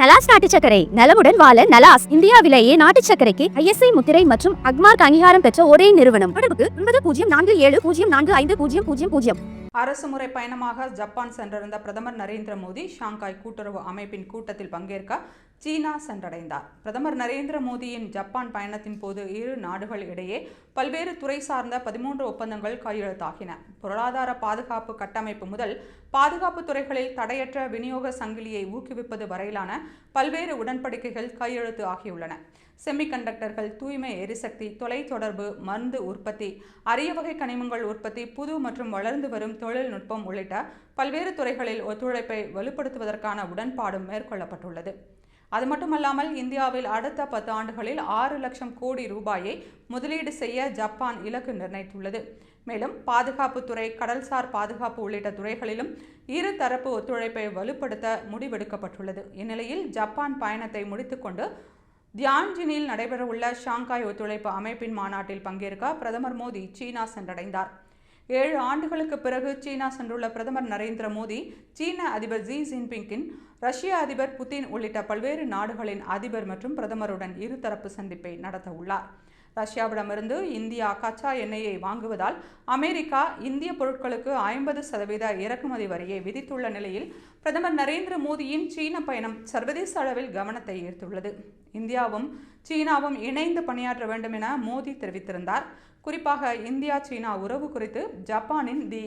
நலாஸ் நாட்டு சக்கரை நலமுடன் வாழ நலாஸ் இந்தியாவிலேயே நாட்டு சக்கரைக்கு ஐஎஸ்ஐ முத்திரை மற்றும் அக்மார்க் அங்கீகாரம் பெற்ற ஒரே நிறுவனம். தொடர்புக்கு ஒன்பது பூஜ்ஜியம் நான்கு ஏழு பூஜ்ஜியம் நான்கு ஐந்து பூஜ்ஜியம் பூஜ்ஜியம் பூஜ்ஜியம். அரசுமுறை பயணமாக ஜப்பான் சென்றிருந்த பிரதமர் நரேந்திர மோடி ஷாங்காய் கூட்டுறவு அமைப்பின் கூட்டத்தில் பங்கேற்க சீனா சென்றடைந்தார். பிரதமர் நரேந்திர மோடியின் ஜப்பான் பயணத்தின் போது இரு நாடுகள் இடையே பல்வேறு துறை சார்ந்த பதிமூன்று ஒப்பந்தங்கள் கையெழுத்தாகின. பொருளாதார பாதுகாப்பு கட்டமைப்பு முதல் பாதுகாப்பு துறைகளில் தடையற்ற விநியோக சங்கிலியை ஊக்குவிப்பது வரையிலான பல்வேறு உடன்படிக்கைகள் கையெழுத்து ஆகியுள்ளன. செமிகண்டக்டர்கள் தூய்மை எரிசக்தி தொலைத்தொடர்பு மருந்து உற்பத்தி அரிய வகை கனிமங்கள் உற்பத்தி புது மற்றும் வளர்ந்து வரும் தொழில்நுட்பம் உள்ளிட்ட பல்வேறு துறைகளில் ஒத்துழைப்பை வலுப்படுத்துவதற்கான உடன்பாடும் மேற்கொள்ளப்பட்டுள்ளது. அது மட்டுமல்லாமல் இந்தியாவில் அடுத்த பத்து ஆண்டுகளில் ஆறு லட்சம் கோடி ரூபாயை முதலீடு செய்ய ஜப்பான் இலக்கு நிர்ணயித்துள்ளது. மேலும் பாதுகாப்புத்துறை கடல்சார் பாதுகாப்பு உள்ளிட்ட துறைகளிலும் இரு தரப்பு ஒத்துழைப்பை வலுப்படுத்த முடிவெடுக்கப்பட்டுள்ளது. இந்நிலையில் ஜப்பான் பயணத்தை முடித்துக்கொண்டு தியான்ஜினில் நடைபெறவுள்ள ஷாங்காய் ஒத்துழைப்பு அமைப்பின் மாநாட்டில் பங்கேற்க பிரதமர் மோடி சீனா சென்றடைந்தார். ஏழு ஆண்டுகளுக்கு பிறகு சீனா சென்றுள்ள பிரதமர் நரேந்திர மோடி சீன அதிபர் ஜி ஜின்பிங்கின் ரஷ்ய அதிபர் புதின் உள்ளிட்ட பல்வேறு நாடுகளின் அதிபர் மற்றும் பிரதமருடன் இருதரப்பு சந்திப்பை நடத்த உள்ளார் ரஷ்யாவிடமிருந்து இந்தியா கச்சா எண்ணெயை வாங்குவதால் அமெரிக்கா இந்திய பொருட்களுக்கு ஐம்பது சதவீத இறக்குமதி வரியை விதித்துள்ள நிலையில் பிரதமர் நரேந்திர மோடியின் சீன பயணம் சர்வதேச அளவில் கவனத்தை ஈர்த்துள்ளது. இந்தியாவும் சீனாவும் இணைந்து பணியாற்ற வேண்டும் என மோடி தெரிவித்திருந்தார். குறிப்பாக இந்தியா சீனா உறவு குறித்து ஜப்பானின் தி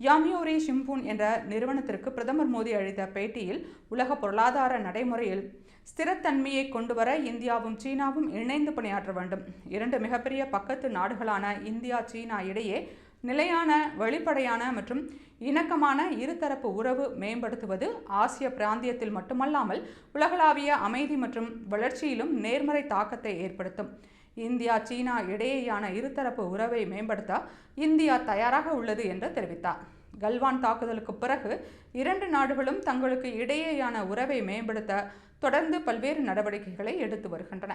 யாமியோரி ஷிம்பூன் என்ற நிறுவனத்திற்கு பிரதமர் மோடி அளித்த பேட்டியில் உலக பொருளாதார நடைமுறையில் ஸ்திரத்தன்மையை கொண்டுவர இந்தியாவும் சீனாவும் இணைந்து பணியாற்ற வேண்டும். இரண்டு மிகப்பெரிய பக்கத்து நாடுகளான இந்தியா சீனா இடையே நிலையான வெளிப்படையான மற்றும் இணக்கமான இருதரப்பு உறவு மேம்படுத்துவது ஆசிய பிராந்தியத்தில் மட்டுமல்லாமல் உலகளாவிய அமைதி மற்றும் வளர்ச்சியிலும் நேர்மறை தாக்கத்தை ஏற்படுத்தும். இந்தியா சீனா இடையேயான இருதரப்பு உறவை மேம்படுத்த இந்தியா தயாராக உள்ளது என்று தெரிவித்தார். கல்வான் தாக்குதலுக்கு பிறகு இரண்டு நாடுகளும் தங்களுக்கு இடையேயான உறவை மேம்படுத்த தொடர்ந்து பல்வேறு நடவடிக்கைகளை எடுத்து வருகின்றன.